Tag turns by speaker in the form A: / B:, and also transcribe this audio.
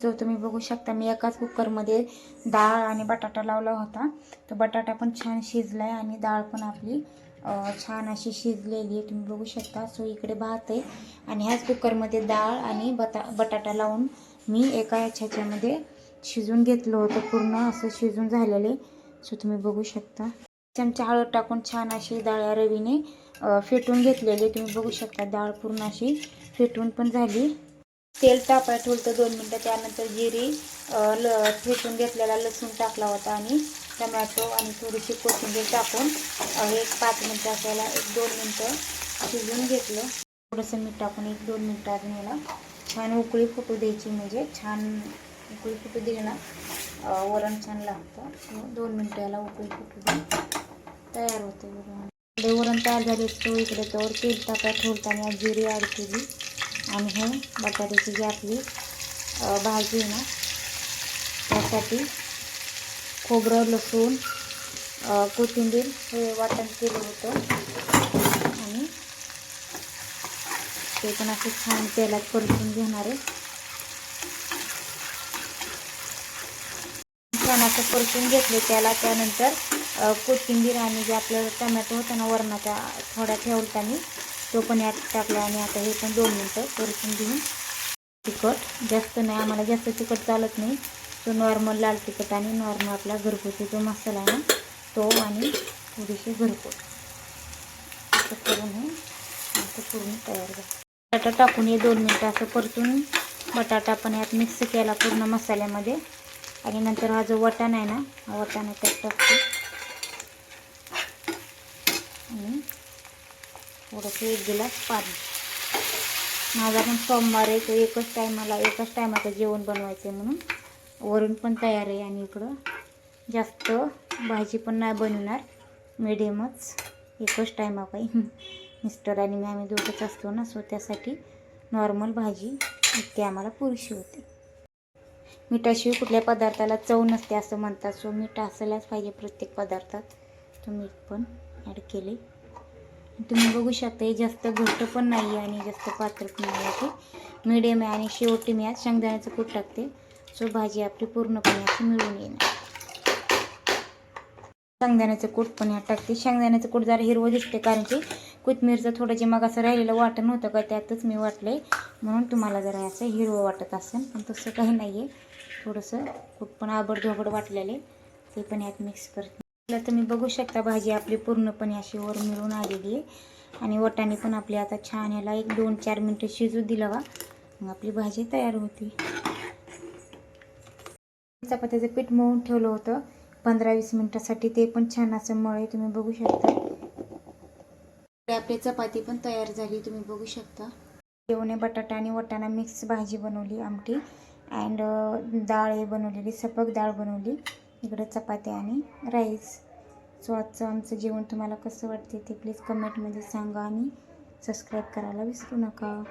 A: जो तुम्ही बघू शकता मी एकाच कुकरमध्ये डाळ आणि बटाटा लावला होता. तर बटाटा पण छान शिजला आहे आणि डाळ पण आपली छान अशी शिजलेली आहे. तुम्ही बघू शकता सो इकडे भात आहे. आणि ह्याच कुकरमध्ये डाळ आणि बटा बटाटा लावून मी एका ह्याच्यामध्ये शिजून घेतलं होतं पूर्ण. असं शिजून झालेले सो तुम्ही बघू शकता. चमचा हळद टाकून छान अशी डाळ या रवीने फेटून घेतलेली आहे. तुम्ही बघू शकता डाळ पूर्ण अशी फेटून पण झाली. तेल तापायला ठेवलं होतं दोन मिनटं त्यानंतर जिरी ल फेटून घेतलेला लसूण टाकला होता आणि टमॅटो आणि थोडीशी कोथिंबीर टाकून एक पाच मिनटं असायला एक दोन मिनटं शिजवून घेतलं. थोडंसं मीठ टाकून एक दोन मिनटं अजून याला छान उकळी फुटू द्यायची म्हणजे छान उकळी फुटू दिली ना वरण छान लागतं. दोन मिनटं याला उकळी फुटू देऊन तयार होते वरण वरण तयार झाली तो इकडे तोवर तेल टाकायला ठेवताना जिरी ॲड केली. आणि हे बटाट्याची जी आपली भाजी आहे ना त्यासाठी खोबरं लसूण कोथिंबीर हे वाटण केलं होतं. आणि ते पण असं छान तेलात परतून घेणार आहे. छान असं परतून घेतले त्याला त्यानंतर कोथिंबीर आणि जे आपलं टमॅटो होतं ना वरणाच्या थोड्या ठेवता तो पण यात टाकला आणि आता हे पण दोन मिनटं परतून घेऊन तिखट. जास्त नाही आम्हाला जास्त तिखट चालत नाही. तो नॉर्मल लाल तिखट आणि नॉर्मल आपला घरगुती जो मसाला आहे ना तो आणि थोडीशी घरपोट असं करून हे असं पूर्ण तयार झालं. बटाटा टाकून हे दोन मिनटं असं परतून बटाटा पण यात मिक्स केला पूर्ण मसाल्यामध्ये. आणि नंतर हा जो वटाणा आहे ना हा वटाणा त्यात टाकतो आणि थोडंसं एक गिलास पाणी. माझा पण सोमवार आहे तो एकच टायमाला एकच टायमाचं जेवण बनवायचं आहे म्हणून. वरून पण तयार आहे आणि इकडं जास्त भाजी पण नाही बनवणार मिडियमच एकच टायमा काही. मिस्टर आणि मी आम्ही दोघंच असतो ना सो त्यासाठी नॉर्मल भाजी इतकी आम्हाला पुरुषी होते. मिठाशिवाय कुठल्या पदार्थाला चव नसते असं म्हणतात. सो मीठ असायलाच पाहिजे प्रत्येक पदार्थात. तो मीठ पण ॲड केले तुम्ही बघू शकता हे जास्त घट्ट पण नाही आहे आणि जास्त पातळ पण नाही आहे ते. मिडियम आहे आणि शेवटी मी आज शेंगदाण्याचं कूट टाकते. सो भाजी आपली पूर्णपणे अशी मिळून येणार. शेंगदाण्याचं कूट पण ह्या टाकते. शेंगदाण्याचं कूट जरा हिरवं दिसते कारण की कोथमीरचं थोडं जे मग असं राहिलेलं वाटण होतं का त्यातच मी वाटलं म्हणून तुम्हाला जरा असं हिरवं वाटत असेल पण तसं काही नाही आहे थोडंसं कूट पण आबडधोबड वाटलेले ते पण यात मिक्स करते. तुम्ही बघू शकता भाजी आपली पूर्णपणे अशी वर मिळून आलेली आहे. आणि वटाणे पण आपली आता छान याला एक दोन चार मिनटं शिजू दिलं वा मग आपली भाजी तयार होती. चपात्याचं पीठ मळून ठेवलं होतं. पंधरा वीस मिनटासाठी ते पण छान असं मळे तुम्ही बघू शकता. आपली चपाती पण तयार झाली तुम्ही बघू शकता. जेवणे बटाटा आणि वटाणा मिक्स भाजी बनवली आमटी. अँड डाळ हे बनवलेली सपक डाळ बनवली. इकडं चपात्या आणि राईस. सो आजचं आमचं जेवण तुम्हाला कसं वाटते ते प्लीज कमेंटमध्ये सांगा आणि सबस्क्राईब करायला विसरू नका.